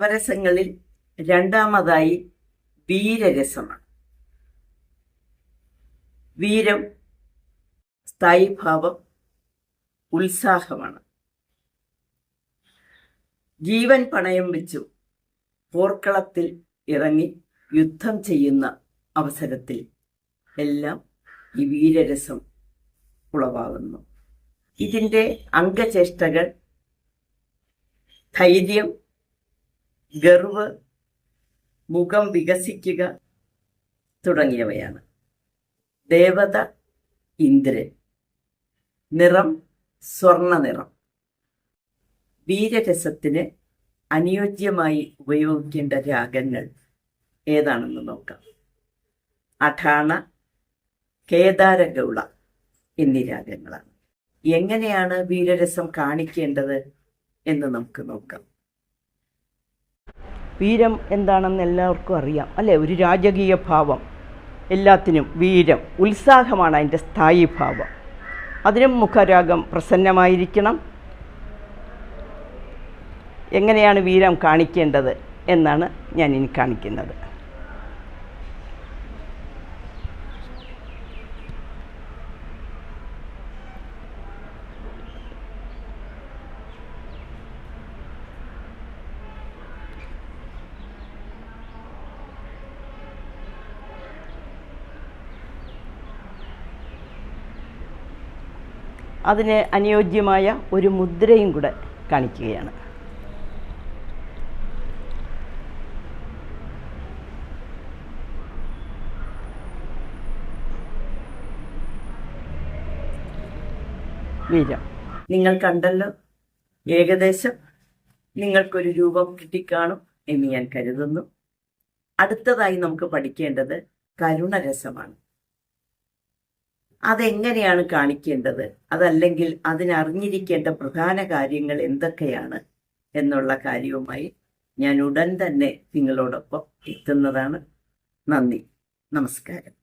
നവരസങ്ങളിൽ രണ്ടാമതായി വീരരസമാണ്. വീരം സ്ഥായിഭാവം ഉത്സാഹമാണ്. ജീവൻ പണയം വെച്ചു പോർക്കളത്തിൽ ഇറങ്ങി യുദ്ധം ചെയ്യുന്ന അവസരത്തിൽ എല്ലാം ഈ വീരരസം ഉളവാകുന്നു. ഇതിന്റെ അംഗചേഷ്ടകൾ ധൈര്യം ഗർവ് മുഖം വികസിക്കുക തുടങ്ങിയവയാണ്. ദേവത ഇന്ദ്രൻ. നിറം സ്വർണ നിറം വീരരസത്തിന് അനുയോജ്യമായി ഉപയോഗിക്കേണ്ട രാഗങ്ങൾ ഏതാണെന്ന് നോക്കാം. അഠാണ കേദാരഗൗള എന്നീ രാഗങ്ങളാണ്. എങ്ങനെയാണ് വീരരസം കാണിക്കേണ്ടത് എന്ന് നമുക്ക് നോക്കാം. വീരം എന്താണെന്ന് എല്ലാവർക്കും അറിയാം അല്ലേ? ഒരു രാജകീയ ഭാവം. എല്ലാത്തിനും വീരം ഉത്സാഹമാണ് അതിന്റെ സ്ഥായി ഭാവം. അതിനും മുഖരാഗം പ്രസന്നമായിരിക്കണം. എങ്ങനെയാണ് വീരം കാണിക്കേണ്ടത് എന്നാണ് ഞാൻ ഇനി കാണിക്കുന്നത്. അതിന് അനുയോജ്യമായ ഒരു മുദ്രയും കൂടെ കാണിക്കുകയാണ്. നിങ്ങൾ കണ്ടല്ലോ. ഏകദേശം നിങ്ങൾക്കൊരു രൂപം കിട്ടിക്കാണും എന്ന് ഞാൻ കരുതുന്നു. അടുത്തതായി നമുക്ക് പഠിക്കേണ്ടത് കരുണരസമാണ്. അതെങ്ങനെയാണ് കാണിക്കേണ്ടത്? അതല്ലെങ്കിൽ അതിനറിഞ്ഞിരിക്കേണ്ട പ്രധാന കാര്യങ്ങൾ എന്തൊക്കെയാണ് എന്നുള്ള കാര്യവുമായി ഞാൻ ഉടൻ തന്നെ നിങ്ങളോടൊപ്പം എത്തുന്നതാണ്. നന്ദി. നമസ്കാരം.